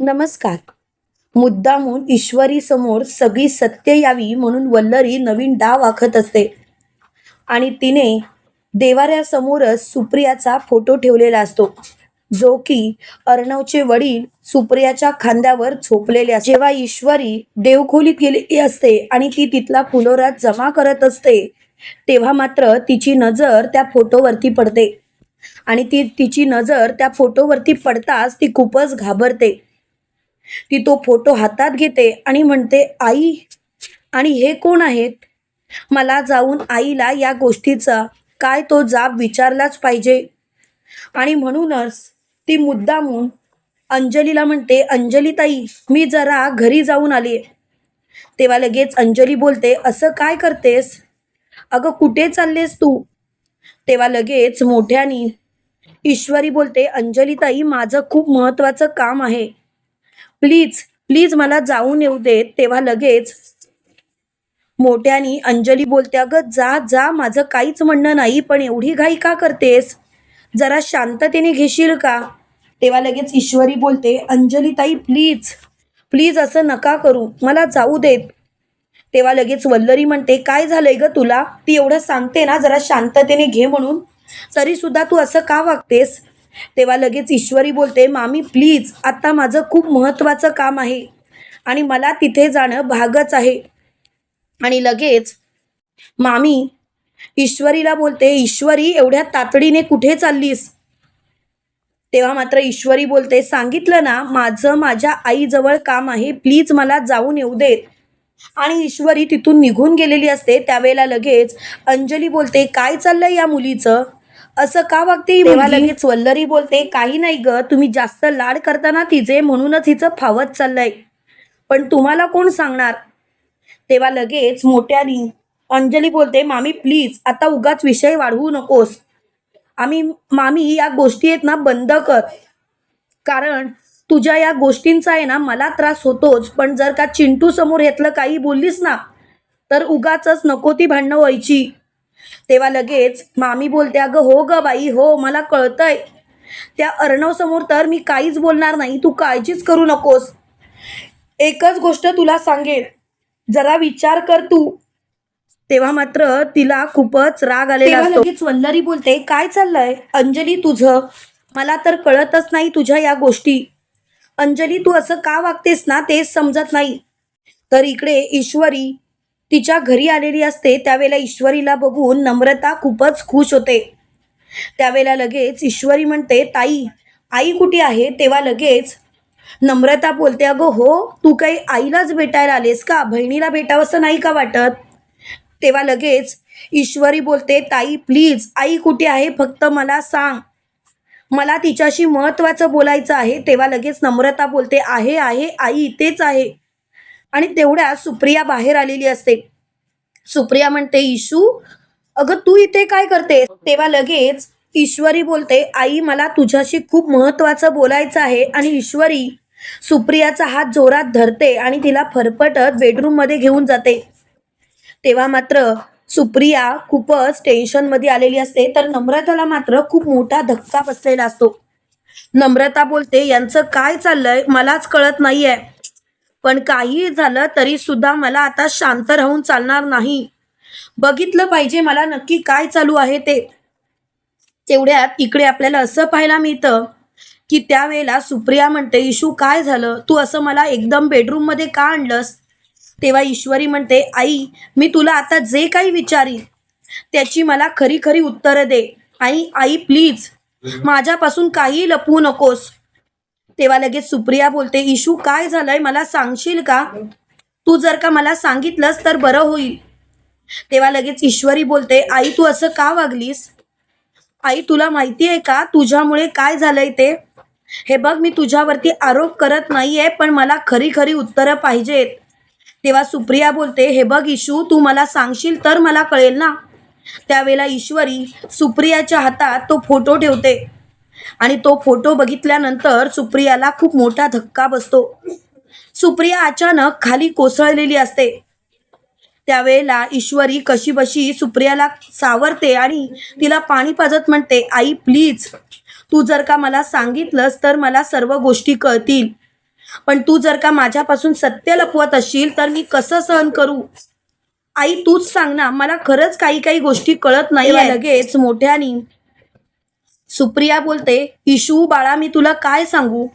नमस्कार. मुद्दामून ईश्वरी समोर सगळी सत्य यावी म्हणून वल्लरी नवीन डाव आखत असते. आणि तिने देवाऱ्यासमोरच सुप्रियाचा फोटो ठेवलेला असतो. जो की अर्णवचे वडील सुप्रियाच्या खांद्यावर झोपलेले जेव्हा ईश्वरी देवखोलीत गेलेली असते आणि ती तिथला फुलोरा जमा करत असते तेव्हा मात्र तिची नजर त्या फोटोवरती पडते. आणि ती तिची नजर त्या फोटोवरती पडताच ती खूपच घाबरते. ती तो फोटो हातात घेते आणि म्हणते आई आणि हे कोण आहेत? मला जाऊन आईला या गोष्टीचा काय तो जाब विचारलाच पाहिजे. आणि म्हणूनच ती मुद्दामून अंजलीला म्हणते अंजली ताई मी जरा घरी जाऊन आली तेव्हा लगेच अंजली बोलते असं काय करतेस? अगं कुठे चाललेस तू? तेव्हा लगेच मोठ्यानी ईश्वरी बोलते अंजली ताई माझं खूप महत्त्वाचं काम आहे. प्लीज प्लीज मला जाऊन येऊ देत. तेव्हा लगेच मोठ्यानी अंजली बोलते अगं जा जा माझं काहीच म्हणणं नाही पण एवढी घाई का करतेस? जरा शांततेने घेशील का? तेव्हा लगेच ईश्वरी बोलते अंजली ताई प्लीज प्लीज असं नका करू मला जाऊ देत. तेव्हा लगेच वल्लरी म्हणते काय झालंय ग तुला? ती एवढं सांगते ना जरा शांततेने घे म्हणून. तरी सुद्धा तू असं का वागतेस? तेव्हा लगेच ईश्वरी बोलते मामी प्लीज आता माझं खूप महत्त्वाचं काम आहे आणि मला तिथे जाणं भागच आहे. आणि लगेच मामी ईश्वरीला बोलते ईश्वरी एवढ्या तातडीने कुठे चाललीस? तेव्हा मात्र ईश्वरी बोलते सांगितलं ना माझं माझ्या आईजवळ काम आहे प्लीज मला जाऊन येऊ देत. आणि ईश्वरी तिथून निघून गेलेली असते त्यावेळेला लगेच अंजली बोलते काय चाललंय या मुलीचं? असं का वागते तेव्हा लगेच वल्लरी बोलते काही नाही ग तुम्ही जास्त लाड करताना तिचे म्हणूनच हिचं फावत चाललंय. पण तुम्हाला कोण सांगणार? तेव्हा लगेच मोठ्यानी अंजली बोलते मामी प्लीज आता उगाच विषय वाढवू नकोस. आम्ही मामी या गोष्टी आहेत ना बंद कर. कारण तुझ्या या गोष्टींचा आहे ना मला त्रास होतोच. पण जर का चिंटू समोर ह्यातलं काही बोललीस ना तर उगाच नको ती भांडणं व्हायची. तेव्हा लगेच मामी बोलते अगं हो ग बाई हो मला कळतंय. त्या अर्णव समोर तर मी काहीच बोलणार नाही तू काळजीच करू नकोस. एकच गोष्ट तुला सांगेन. जरा विचार कर तू. तेव्हा मात्र तिला खूपच राग आलेला असतो. लगेच वल्लरी बोलते काय चाललंय? अंजली तुझं? मला तर कळतच नाही तुझ्या या गोष्टी. अंजली तू असं का वागतेस ना तेच समजत नाही. तर इकडे ईश्वरी तिच्या घरी आलेली असते त्यावेळेला ईश्वरीला बघून नम्रता खूपच खुश होते. त्यावेळेला लगेच ईश्वरी म्हणते ताई आई कुठे आहे? तेव्हा लगेच नम्रता बोलते अगं हो तू काही आईलाच भेटायला आलेस का? बहिणीला भेटावंसं नाही का वाटत? तेव्हा लगेच ईश्वरी बोलते ताई प्लीज आई कुठे आहे? फक्त मला सांग. मला तिच्याशी महत्त्वाचं बोलायचं आहे. तेव्हा लगेच नम्रता बोलते आहे आहे आई तेच आहे. आणि तेवढ्या सुप्रिया बाहेर आलेली असते. सुप्रिया म्हणते इशू अगं तू इथे काय करते तेव्हा लगेच ईश्वरी बोलते आई मला तुझ्याशी खूप महत्त्वाचं बोलायचं आहे. आणि ईश्वरी सुप्रियाचा हात जोरात धरते आणि तिला फरफटत बेडरूममध्ये घेऊन जाते. तेव्हा मात्र सुप्रिया खूपच टेन्शनमध्ये आलेली असते. तर नम्रताला मात्र खूप मोठा धक्का बसलेला असतो. नम्रता बोलते यांचं काय चाललंय? मलाच कळत नाहीये. पण काहीही झालं तरी सुद्धा मला आता शांत राहून चालणार नाही. बघितलं पाहिजे मला नक्की काय चालू आहे ते. तेवढ्यात इकडे आपल्याला असं पाहायला मिळतं की त्यावेळेला सुप्रिया म्हणते इशू काय झालं? तू असं मला एकदम बेडरूममध्ये का आणलंस? तेव्हा ईश्वरी म्हणते आई मी तुला आता जे काही विचारीन त्याची मला खरी खरी उत्तरं दे. आई आई प्लीज माझ्यापासून काही लपवू नकोस. तेव्हा लगेच सुप्रिया बोलते इशू काय झालंय? मला सांगशील का? तू जर का मला सांगितलंस तर बरं होईल. तेव्हा लगेच ईश्वरी बोलते आई तू असं का वागलीस? आई तुला माहिती आहे का? तुझ्यामुळे काय झालंय ते? हे बघ मी तुझ्यावरती आरोप करत नाहीये पण मला खरी खरी उत्तरं पाहिजेत. तेव्हा सुप्रिया बोलते हे बघ इशू तू मला सांगशील तर मला कळेल ना? त्यावेळेला ईश्वरी सुप्रियाच्या हातात तो फोटो ठेवते. आणि तो फोटो बघितल्यानंतर सुप्रियाला खूप मोठा धक्का बसतो. सुप्रिया अचानक खाली कोसळलेली असते. त्यावेळेला ईश्वरी कशी बशी सुप्रियाला सावरते आणि तिला पाणी पाजत म्हणते आई प्लीज तू जर का मला सांगितलंस तर मला सर्व गोष्टी कळतील. पण तू जर का माझ्यापासून सत्य लपवत असशील तर मी कसं सहन करू? आई तूच सांग ना मला खरंच काही काही गोष्टी कळत नाही. लगेच मोठ्यानी सुप्रिया बोलते इशू बाळा मी तुला काय सांगू?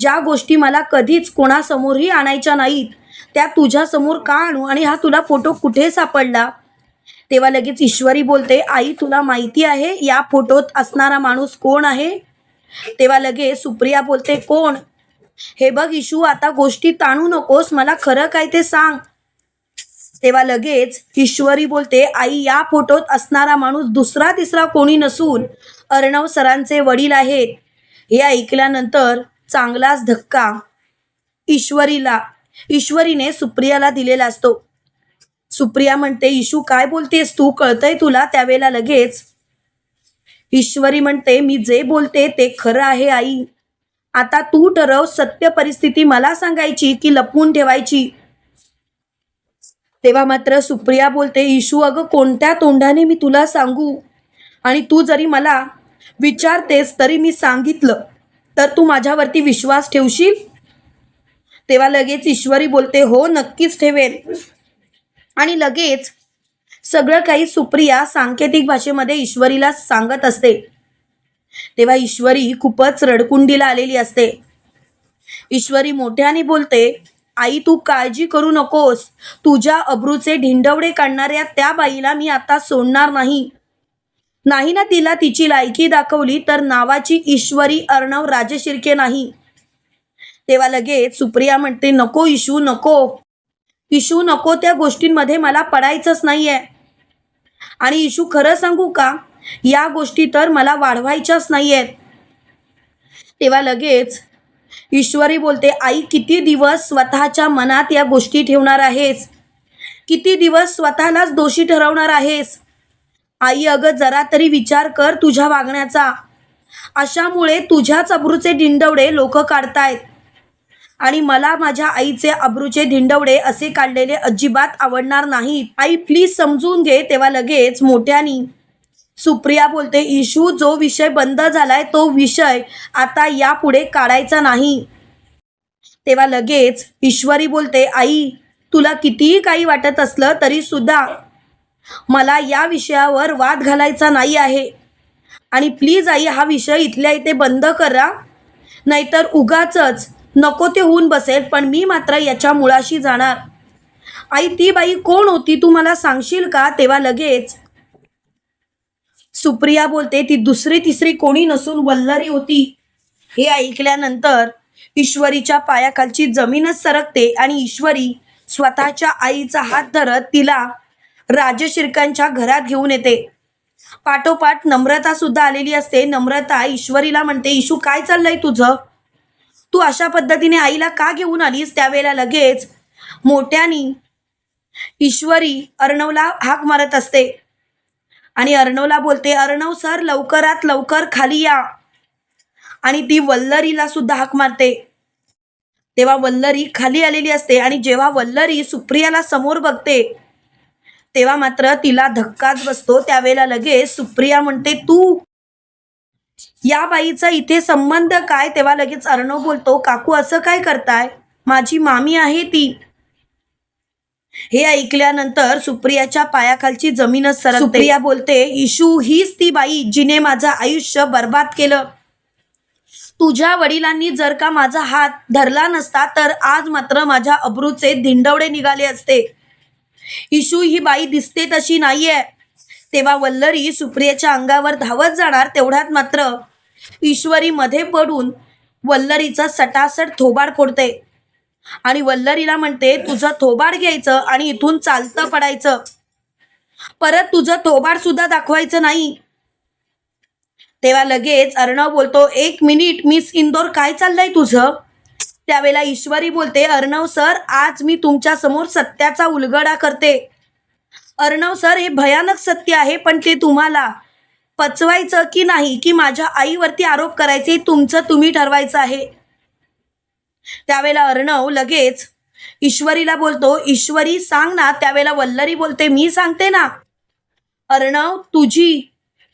ज्या गोष्टी मला कधीच कोणासमोरही आणायच्या नाहीत त्या तुझ्यासमोर का आणू आणि हा तुला फोटो कुठे सापडला? तेव्हा लगेच ईश्वरी बोलते आई तुला माहिती आहे या फोटोत असणारा माणूस कोण आहे? तेव्हा लगेच सुप्रिया बोलते कोण? हे बघ इशू आता गोष्टी ताणू नकोस मला खरं काय ते सांग. तेव्हा लगेच ईश्वरी बोलते आई या फोटोत असणारा माणूस दुसरा तिसरा कोणी नसून अर्णव सरांचे वडील आहेत. हे ऐकल्यानंतर चांगलाच धक्का ईश्वरीला ईश्वरीने सुप्रियाला दिलेला असतो. सुप्रिया म्हणते इशू काय बोलतेस तू? कळतंय तुला? त्यावेळेला लगेच ईश्वरी म्हणते मी जे बोलते ते खरं आहे आई. आता तू ठरव सत्य परिस्थिती मला सांगायची की लपवून ठेवायची. तेव्हा मात्र सुप्रिया बोलते इशू अगं कोणत्या तोंडाने मी तुला सांगू? आणि तू जरी मला विचारतेस तरी मी सांगितलं. तर तू माझ्यावरती विश्वास ठेवशील? तेव्हा लगेच ईश्वरी बोलते हो नक्कीच ठेवेन. आणि लगेच सगळं काही सुप्रिया सांकेतिक भाषेमध्ये ईश्वरीला सांगत असते. तेव्हा ईश्वरी खूपच रडकुंडीला आलेली असते. ईश्वरी मोठ्याने बोलते आई तू काळजी करू नकोस. तुझ्या अब्रूचे ढिंडवडे काढणाऱ्या त्या बाईला मी आता सोडणार नाही. नाही ना तिला तिची लायकी दाखवली तर नावाची ईश्वरी अर्णव राजशिर्के नाही. तेव्हा लगेच सुप्रिया म्हणते नको इशू नको. इशू नको त्या गोष्टींमध्ये मला पडायचंच नाहीये. आणि इशू खरं सांगू का? या गोष्टी तर मला वाढवायच्याच नाहीयेत. तेव्हा लगेच ईश्वरी बोलते आई किती दिवस स्वतःच्या मनात या गोष्टी ठेवणार आहेस? किती दिवस स्वतःलाच दोषी ठरवणार आहेस? आई अगं जरा तरी विचार कर तुझ्या वागण्याचा. अशामुळे तुझ्याच अब्रूचे ढिंडवडे लोक काढतायत. आणि मला माझ्या आईचे अब्रूचे धिंडवडे असे काढलेले अजिबात आवडणार नाहीत. आई प्लीज समजून घे तेव्हा लगेच मोठ्यानी. सुप्रिया बोलते इशू जो विषय बंद झालाय तो विषय आता यापुढे काढायचा नाही. तेव्हा लगेच ईश्वरी बोलते आई तुला कितीही काही वाटत असलं तरी सुद्धा मला या विषयावर वाद घालायचा नाही आहे. आणि प्लीज आई हा विषय इथल्या इथे बंद करा. नाहीतर उगाचच नको ते होऊन बसेल पण मी मात्र याच्या मुळाशी जाणार. आई ती बाई कोण होती तू मला सांगशील का? तेव्हा लगेच सुप्रिया बोलते ती दुसरी तिसरी कोणी नसून वल्लरी होती. हे ऐकल्यानंतर ईश्वरीच्या पायाखालची जमीनच सरकते आणि ईश्वरी स्वतःच्या आईचा हात धरत तिला राजशिर्कांच्या घरात घेऊन येते. पाठोपाठ नम्रता सुद्धा आलेली असते. नम्रता ईश्वरीला म्हणते इशू काय चाललंय तुझं? तू अशा पद्धतीने आईला का घेऊन आलीस? त्यावेळेला लगेच मोठ्यानी ईश्वरी अर्णवला हाक मारत असते. आणि अर्णवला बोलते अर्णव सर लवकरात लवकर खाली या. आणि ती वल्लरीला सुद्धा हाक मारते. तेव्हा वल्लरी खाली आलेली असते आणि जेव्हा वल्लरी सुप्रियाला समोर बघते तेव्हा मात्र तिला धक्काच बसतो. त्यावेळेला लगेच सुप्रिया म्हणते तू या बाईचा इथे संबंध काय? तेव्हा लगेच अर्णव बोलतो काकू असं काय करताय? माझी मामी आहे ती. हे ऐकल्यानंतर सुप्रियाच्या पायाखालची जमीनच सरकते. सुप्रिया बोलते इशू हीच ती बाई जिने माझं आयुष्य बर्बाद केलं. तुझ्या वडिलांनी जर का माझा हात धरला नसता तर आज मात्र माझ्या अब्रूचे धिंडवडे निघाले असते. इशू ही बाई दिसते तशी नाहीये. तेव्हा वल्लरी सुप्रियाच्या अंगावर धावत जाणार तेवढ्यात मात्र ईश्वरी मध्ये पडून वल्लरीचा सटासट थोबाड फोडते. आणि वल्लरीला म्हणते तुझं थोबाड घ्यायचं आणि इथून चालतं पडायचं. परत तुझं थोबाड सुद्धा दाखवायचं नाही. तेव्हा लगेच अर्णव बोलतो एक मिनिट मिस इंदोर काय चाललंय तुझं? त्यावेळेला ईश्वरी बोलते अर्णव सर आज मी तुमच्यासमोर सत्याचा उलगडा करते. अर्णव सर हे भयानक सत्य आहे पण ते तुम्हाला पचवायचं की नाही की माझ्या आईवरती आरोप करायचे तुमचं तुम्ही ठरवायचं आहे? त्यावेळेला अर्णव लगेच ईश्वरीला बोलतो ईश्वरी सांग ना. त्यावेळेला वल्लरी बोलते मी सांगते ना. अर्णव तुझी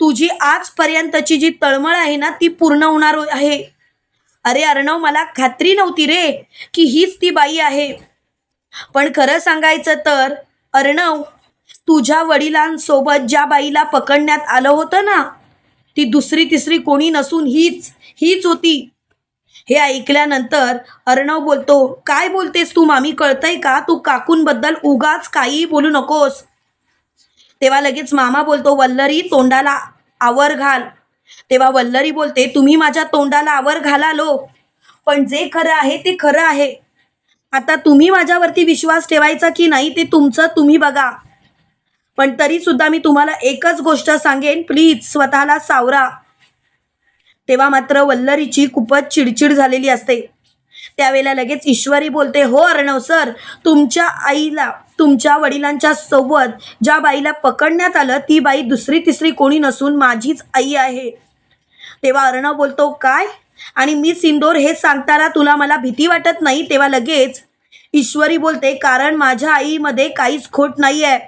तुझी आजपर्यंतची जी तळमळ आहे ना ती पूर्ण होणार आहे. अरे अर्णव मला खात्री नव्हती रे की हीच ती बाई आहे. पण खरं सांगायचं तर अर्णव तुझ्या वडिलांसोबत ज्या बाईला पकडण्यात आलं होतं ना ती दुसरी तिसरी कोणी नसून हीच हीच होती. हे ऐकल्यानंतर अर्णव बोलतो काय बोलतेस तू मामी? कळतंय का? तू काकूंबद्दल उगाच काहीही बोलू नकोस. तेव्हा लगेच मामा बोलतो वल्लरी तोंडाला आवर घाल. तेव्हा वल्लरी बोलते तुम्ही माझ्या तोंडाला आवर घाला लो पण जे खरं आहे ते खरं आहे. आता तुम्ही माझ्यावरती विश्वास ठेवायचा की नाही ते तुमचं तुम्ही बघा. पण तरी सुद्धा मी तुम्हाला एकच गोष्ट सांगेन प्लीज स्वतःला सावरा. तेव्हा मात्र वल्लरीची खूपच चिडचिड झालेली असते. त्यावेळेला लगेच ईश्वरी बोलते हो अर्णव सर तुमच्या आईला तुमच्या वडिलांच्या सोबत ज्या बाईला पकडण्यात आलं ती बाई दुसरी तिसरी कोणी नसून माझीच आई आहे. तेव्हा अर्णव बोलतो काय? आणि मी सिंदोर हे सांगताना तुला मला भीती वाटत नाही? तेव्हा लगेच ईश्वरी बोलते कारण माझ्या आईमध्ये काहीच खोट नाही आहे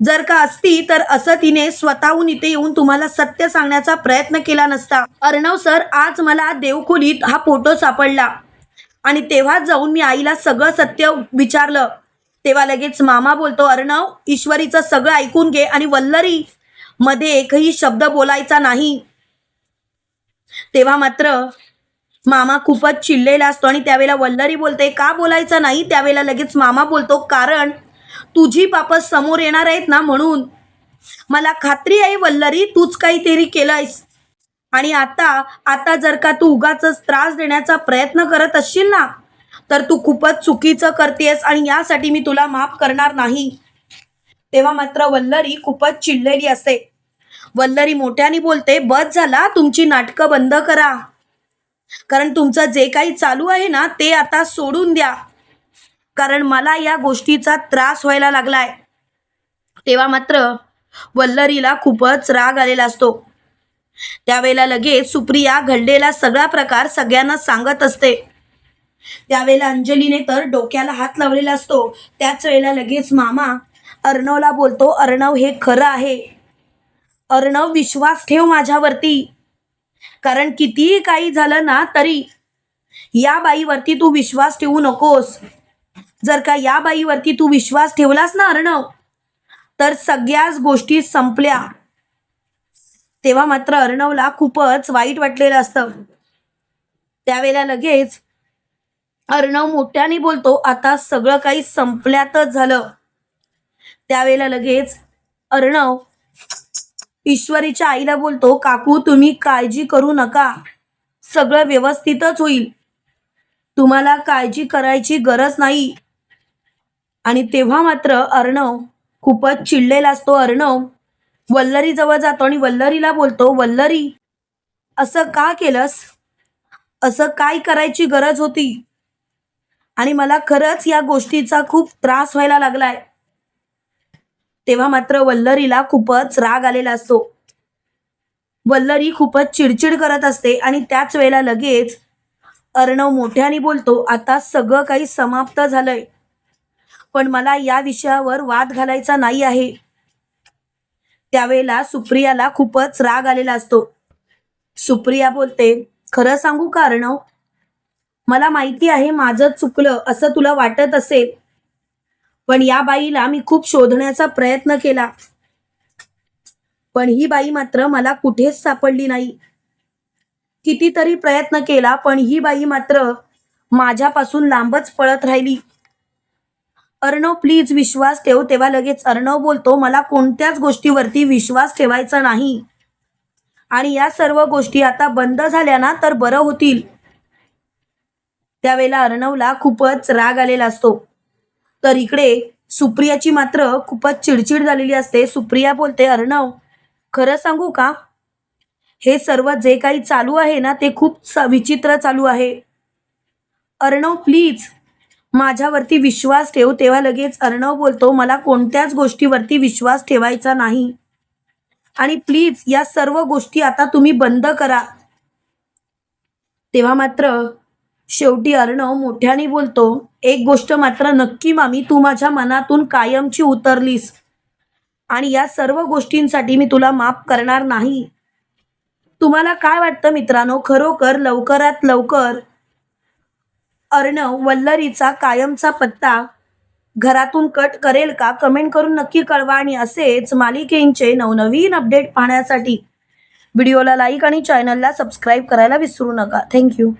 जर का असती तर असं तिने स्वतःहून इथे येऊन तुम्हाला सत्य सांगण्याचा प्रयत्न केला नसता. अर्णव सर आज मला देवखोलीत हा फोटो सापडला. आणि तेव्हाच जाऊन मी आईला सगळं सत्य विचारलं. तेव्हा लगेच मामा बोलतो अर्णव ईश्वरीचं सगळं ऐकून घे आणि वल्लरी मध्ये एकही शब्द बोलायचा नाही. तेव्हा मात्र मामा खूपच चिडलेला असतो आणि त्यावेळेला वल्लरी बोलते का बोलायचं नाही? त्यावेळेला लगेच मामा बोलतो कारण तुझी पाप समोर येणार आहेत ना म्हणून. मला खात्री आहे वल्लरी तूच काहीतरी केलंयस. आणि आता आता जर का तू उगाच त्रास देण्याचा प्रयत्न करत असशील ना तर तू खूपच चुकीचं करतेस आणि यासाठी मी तुला माफ करणार नाही. तेव्हा मात्र वल्लरी खूपच चिडलेली असते वल्लरी मोठ्याने बोलते बस झाला तुमची नाटकं बंद करा. कारण तुमचं जे काही चालू आहे ना ते आता सोडून द्या. कारण मला या गोष्टीचा त्रास व्हायला लागलाय. तेव्हा मात्र वल्लरीला खूपच राग आलेला असतो. त्यावेळेला लगेच सुप्रिया घडलेला सगळा प्रकार सगळ्यांना सांगत असते. त्यावेळेला अंजलीने तर डोक्याला हात लावलेला असतो. त्याच वेळेला लगेच मामा अर्णवला बोलतो अर्णव हे खरं आहे. अर्णव विश्वास ठेव माझ्यावरती. कारण कितीही काही झालं ना तरी या बाईवरती तू विश्वास ठेवू नकोस. जर का या बाईवरती तू विश्वास ठेवलास ना अर्णव तर सगळ्याच गोष्टी संपल्या. तेव्हा मात्र अर्णवला खूपच वाईट वाटलेलं असतं. त्यावेळेला लगेच अर्णव मोठ्याने बोलतो आता सगळं काही संपल्यातच झालं. त्यावेळेला लगेच अर्णव ईश्वरीच्या आईला बोलतो काकू तुम्ही काळजी करू नका. सगळं व्यवस्थितच होईल. तुम्हाला काळजी करायची गरज नाही. आणि तेव्हा मात्र अर्णव खूपच चिडलेला असतो. अर्णव वल्लरी जवळ जातो आणि वल्लरीला बोलतो वल्लरी असं का केलंस? असं काय करायची गरज होती? आणि मला खरंच या गोष्टीचा खूप त्रास व्हायला लागलाय. तेव्हा मात्र वल्लरीला खूपच राग आलेला असतो. वल्लरी खूपच चिडचिड करत असते आणि त्याच वेळेला लगेच अर्णव मोठ्याने बोलतो आता सगळं काही समाप्त झालंय. पण मला या विषयावर वाद घालायचा नाही आहे. त्यावेळेला सुप्रियाला खूपच राग आलेला असतो. सुप्रिया बोलते खरं सांगू का अर्णव? मला माहिती आहे माझं चुकलं असं तुला वाटत असेल. पण या बाईला मी खूप शोधण्याचा प्रयत्न केला. पण ही बाई मात्र मला कुठेच सापडली नाही. कितीतरी प्रयत्न केला पण ही बाई मात्र माझ्यापासून लांबच पळत राहिली. अर्णव प्लीज विश्वास ठेव. तेव्हा लगेच अर्णव बोलतो मला कोणत्याच गोष्टीवरती विश्वास ठेवायचा नाही. आणि या सर्व गोष्टी आता बंद झाल्या ना तर बरं होतील. त्यावेळेला अर्णवला खूपच राग आलेला असतो. तर इकडे सुप्रियाची मात्र खूपच चिडचिड झालेली असते. सुप्रिया बोलते अर्णव खरं सांगू का? हे सर्व जे काही चालू आहे ना ते खूप स- विचित्र चालू आहे. अर्णव प्लीज माझ्यावरती विश्वास ठेव तेव्हा लगेच अर्णव बोलतो मला कोणत्याच गोष्टीवरती विश्वास ठेवायचा नाही. आणि प्लीज या सर्व गोष्टी आता तुम्ही बंद करा. तेव्हा मात्र शेवटी अर्णव मोठ्याने बोलतो एक गोष्ट मात्र नक्की मामी तू माझ्या मनातून कायमची उतरलीस. आणि या सर्व गोष्टींसाठी मी तुला माफ करणार नाही. तुम्हाला काय वाटतं मित्रांनो? खरोखर लवकरात लवकर अर्णव वल्लरीचा कायमचा पत्ता घरातून कट करेल का? कमेंट करून नक्की कळवा आणि असेच मालिकेंचे नवनवीन अपडेट पाहण्यासाठी. व्हिडिओला लाईक आणि चॅनलला सबस्क्राईब करायला विसरू नका. थँक्यू